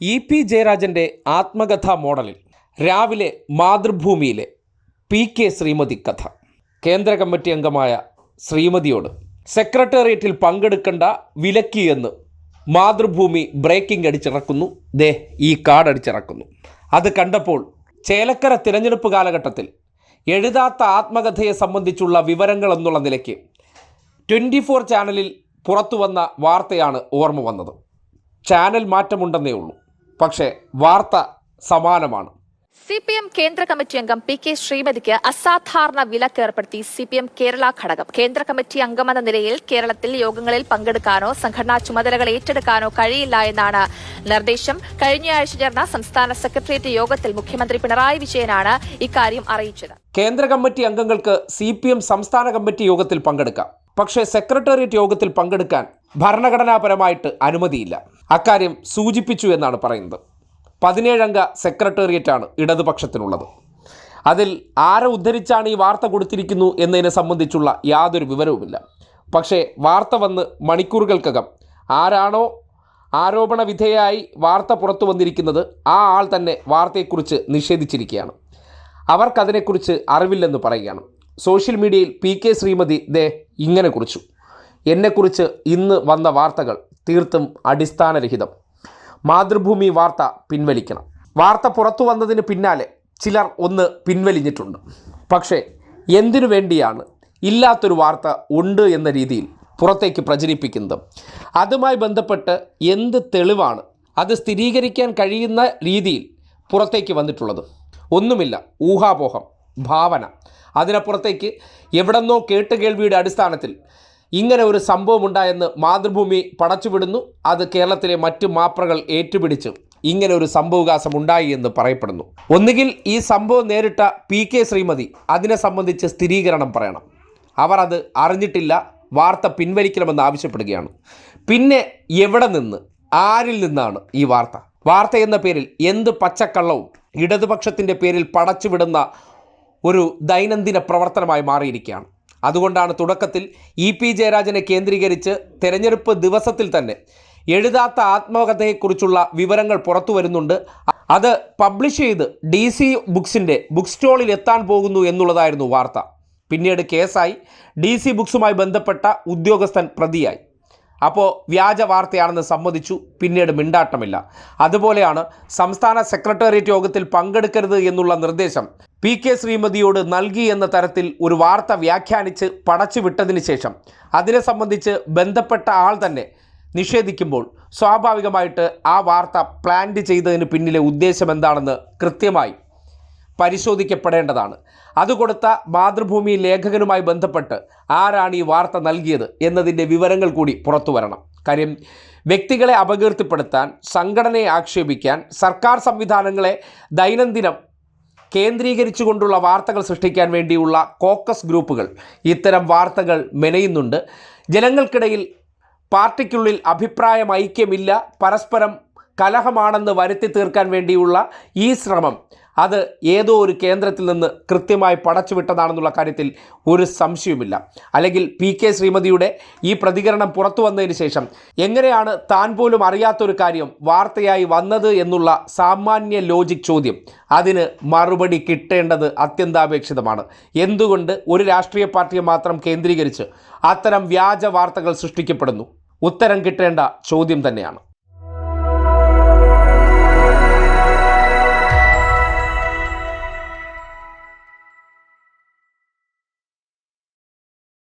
E P ജയരാജന്റെ ആത്മകഥാ മോഡലിൽ രാവിലെ മാതൃഭൂമിയിലെ പി കെ ശ്രീമതി കഥ. കേന്ദ്ര കമ്മിറ്റി അംഗമായ ശ്രീമതിയോട് സെക്രട്ടേറിയറ്റിൽ പങ്കെടുക്കേണ്ട വിലക്കി എന്ന് മാതൃഭൂമി ബ്രേക്കിംഗ് അടിച്ചിറക്കുന്നു. ദേ ഈ കാർഡ് അടിച്ചിറക്കുന്നു. അത് കണ്ടപ്പോൾ ചേലക്കര തിരഞ്ഞെടുപ്പ് കാലഘട്ടത്തിൽ എഴുതാത്ത ആത്മകഥയെ സംബന്ധിച്ചുള്ള വിവരങ്ങൾ എന്നുള്ള നിലയ്ക്ക് ട്വന്റി ഫോർ ചാനലിൽ പുറത്തു വന്ന വാർത്തയാണ് ഓർമ്മ വന്നത്. ചാനൽ മാറ്റമുണ്ടെന്നേ ഉള്ളൂ. പക്ഷേ വാർത്ത സമാനമാണ്. സി പി എം കേന്ദ്ര കമ്മിറ്റി അംഗം പി കെ ശ്രീമതിക്ക് അസാധാരണ വിലക്ക് ഏർപ്പെടുത്തി സി പി എം കേരള ഘടകം. കേന്ദ്ര കമ്മിറ്റി അംഗമെന്ന നിലയിൽ കേരളത്തിൽ യോഗങ്ങളിൽ പങ്കെടുക്കാനോ സംഘടനാ ചുമതലകൾ ഏറ്റെടുക്കാനോ കഴിയില്ല എന്നാണ് നിർദ്ദേശം. കഴിഞ്ഞയാഴ്ച ചേർന്ന സംസ്ഥാന സെക്രട്ടേറിയറ്റ് യോഗത്തിൽ മുഖ്യമന്ത്രി പിണറായി വിജയനാണ് ഇക്കാര്യം അറിയിച്ചത്. കേന്ദ്ര കമ്മിറ്റി അംഗങ്ങൾക്ക് സി പി എം സംസ്ഥാന കമ്മിറ്റി യോഗത്തിൽ പങ്കെടുക്കാം. പക്ഷേ സെക്രട്ടേറിയറ്റ് യോഗത്തിൽ പങ്കെടുക്കാൻ ഭരണഘടനാപരമായിട്ട് അനുമതിയില്ല. അക്കാര്യം സൂചിപ്പിച്ചു എന്നാണ് പറയുന്നത്. പതിനേഴംഗ സെക്രട്ടേറിയറ്റാണ് ഇടതുപക്ഷത്തിനുള്ളത്. അതിൽ ആരെ ഉദ്ധരിച്ചാണ് ഈ വാർത്ത കൊടുത്തിരിക്കുന്നു എന്നതിനെ സംബന്ധിച്ചുള്ള യാതൊരു വിവരവുമില്ല. പക്ഷേ വാർത്ത വന്ന് മണിക്കൂറുകൾക്കകം ആരാണോ ആരോപണ വിധേയായി വാർത്ത പുറത്തു വന്നിരിക്കുന്നത് ആ ആൾ തന്നെ വാർത്തയെക്കുറിച്ച് നിഷേധിച്ചിരിക്കുകയാണ്. അവർക്കതിനെക്കുറിച്ച് അറിവില്ലെന്ന് പറയുകയാണ്. സോഷ്യൽ മീഡിയയിൽ പി കെ ശ്രീമതി ദേ ഇങ്ങനെ കുറിച്ചു. എന്നെക്കുറിച്ച് ഇന്ന് വന്ന വാർത്തകൾ തീർത്തും അടിസ്ഥാനരഹിതം. മാതൃഭൂമി വാർത്ത പിൻവലിക്കണം. വാർത്ത പുറത്തു വന്നതിന് പിന്നാലെ ചിലർ ഒന്ന് പിൻവലിഞ്ഞിട്ടുണ്ട്. പക്ഷേ എന്തിനു വേണ്ടിയാണ് ഇല്ലാത്തൊരു വാർത്ത ഉണ്ട് എന്ന രീതിയിൽ പുറത്തേക്ക് പ്രചരിപ്പിക്കുന്നത്? അതുമായി ബന്ധപ്പെട്ട് എന്ത് തെളിവാണ് അത് സ്ഥിരീകരിക്കാൻ കഴിയുന്ന രീതിയിൽ പുറത്തേക്ക് വന്നിട്ടുള്ളത്? ഒന്നുമില്ല. ഊഹാപോഹം ഭാവന. അതിനപ്പുറത്തേക്ക് എവിടെന്നോ കേട്ടുകേൾവിയുടെ അടിസ്ഥാനത്തിൽ ഇങ്ങനെ ഒരു സംഭവം ഉണ്ടായെന്ന് മാതൃഭൂമി പടച്ചുവിടുന്നു. അത് കേരളത്തിലെ മറ്റ് മാപ്രകൾ ഏറ്റുപിടിച്ചു. ഇങ്ങനെ ഒരു സംഭവകാശം ഉണ്ടായി എന്ന് പറയപ്പെടുന്നു. ഒന്നുകിൽ ഈ സംഭവം നേരിട്ട പി കെ ശ്രീമതി അതിനെ സംബന്ധിച്ച് സ്ഥിരീകരണം പറയണം. അവർ അത് അറിഞ്ഞിട്ടില്ല വാർത്ത പിൻവലിക്കണമെന്ന് ആവശ്യപ്പെടുകയാണ്. പിന്നെ എവിടെ നിന്ന് ആരിൽ നിന്നാണ് ഈ വാർത്ത? വാർത്ത എന്ന പേരിൽ എന്ത് പച്ചക്കള്ളവും ഇടതുപക്ഷത്തിന്റെ പേരിൽ പടച്ചുവിടുന്ന ഒരു ദൈനംദിന പ്രവർത്തനമായി മാറിയിരിക്കുകയാണ്. അതുകൊണ്ടാണ് തുടക്കത്തിൽ ഇ പി ജയരാജനെ കേന്ദ്രീകരിച്ച് തെരഞ്ഞെടുപ്പ് ദിവസത്തിൽ തന്നെ എഴുതാത്ത ആത്മകഥയെക്കുറിച്ചുള്ള വിവരങ്ങൾ പുറത്തു വരുന്നുണ്ട്. അത് പബ്ലിഷ് ചെയ്ത് ഡി സി ബുക്സിന്റെ ബുക്ക് സ്റ്റോളിൽ എത്താൻ പോകുന്നു എന്നുള്ളതായിരുന്നു വാർത്ത. പിന്നീട് കേസായി. ഡി സി ബുക്സുമായി ബന്ധപ്പെട്ട ഉദ്യോഗസ്ഥൻ പ്രതിയായി. അപ്പോൾ വ്യാജ വാർത്തയാണെന്ന് സമ്മതിച്ചു പിന്നീട് മിണ്ടാട്ടമില്ല. അതുപോലെയാണ് സംസ്ഥാന സെക്രട്ടേറിയറ്റ് യോഗത്തിൽ പങ്കെടുക്കരുത് എന്നുള്ള നിർദ്ദേശം പി കെ ശ്രീമതിയോട് നൽകി എന്ന തരത്തിൽ ഒരു വാർത്ത വ്യാഖ്യാനിച്ച് പടച്ചു വിട്ടതിന് ശേഷം അതിനെ സംബന്ധിച്ച് ബന്ധപ്പെട്ട ആൾ തന്നെ നിഷേധിക്കുമ്പോൾ സ്വാഭാവികമായിട്ട് ആ വാർത്ത പ്ലാന്റ് ചെയ്തതിന് പിന്നിലെ ഉദ്ദേശം എന്താണെന്ന് കൃത്യമായി പരിശോധിക്കപ്പെടേണ്ടതാണ്. അത് കൊടുത്ത മാതൃഭൂമി ലേഖകനുമായി ബന്ധപ്പെട്ട് ആരാണ് ഈ വാർത്ത നൽകിയത് എന്നതിന്റെ വിവരങ്ങൾ കൂടി പുറത്തു വരണം. കാര്യം വ്യക്തികളെ അപകീർത്തിപ്പെടുത്താൻ സംഘടനയെ ആക്ഷേപിക്കാൻ സർക്കാർ സംവിധാനങ്ങളെ ദൈനംദിനം കേന്ദ്രീകരിച്ചുകൊണ്ടുള്ള വാർത്തകൾ സൃഷ്ടിക്കാൻ വേണ്ടിയുള്ള കോക്കസ് ഗ്രൂപ്പുകൾ ഇത്തരം വാർത്തകൾ മെനയുന്നുണ്ട്. ജനങ്ങൾക്കിടയിൽ പാർട്ടിക്കുള്ളിൽ അഭിപ്രായം ഐക്യമില്ല പരസ്പരം കലഹമാണെന്ന് വരുത്തി തീർക്കാൻ വേണ്ടിയുള്ള ഈ ശ്രമം അത് ഏതോ ഒരു കേന്ദ്രത്തിൽ നിന്ന് കൃത്യമായി പടച്ചുവിട്ടതാണെന്നുള്ള കാര്യത്തിൽ ഒരു സംശയവുമില്ല. അല്ലെങ്കിൽ പി കെ ശ്രീമതിയുടെ ഈ പ്രതികരണം പുറത്തു വന്നതിന് ശേഷം എങ്ങനെയാണ് താൻ പോലും അറിയാത്തൊരു കാര്യം വാർത്തയായി വന്നത് എന്നുള്ള സാമാന്യ ലോജിക് ചോദ്യം അതിന് മറുപടി കിട്ടേണ്ടത് അത്യന്താപേക്ഷിതമാണ്. എന്തുകൊണ്ട് ഒരു രാഷ്ട്രീയ പാർട്ടിയെ മാത്രം കേന്ദ്രീകരിച്ച് അത്തരം വ്യാജ വാർത്തകൾ സൃഷ്ടിക്കപ്പെടുന്നു? ഉത്തരം കിട്ടേണ്ട ചോദ്യം തന്നെയാണ്.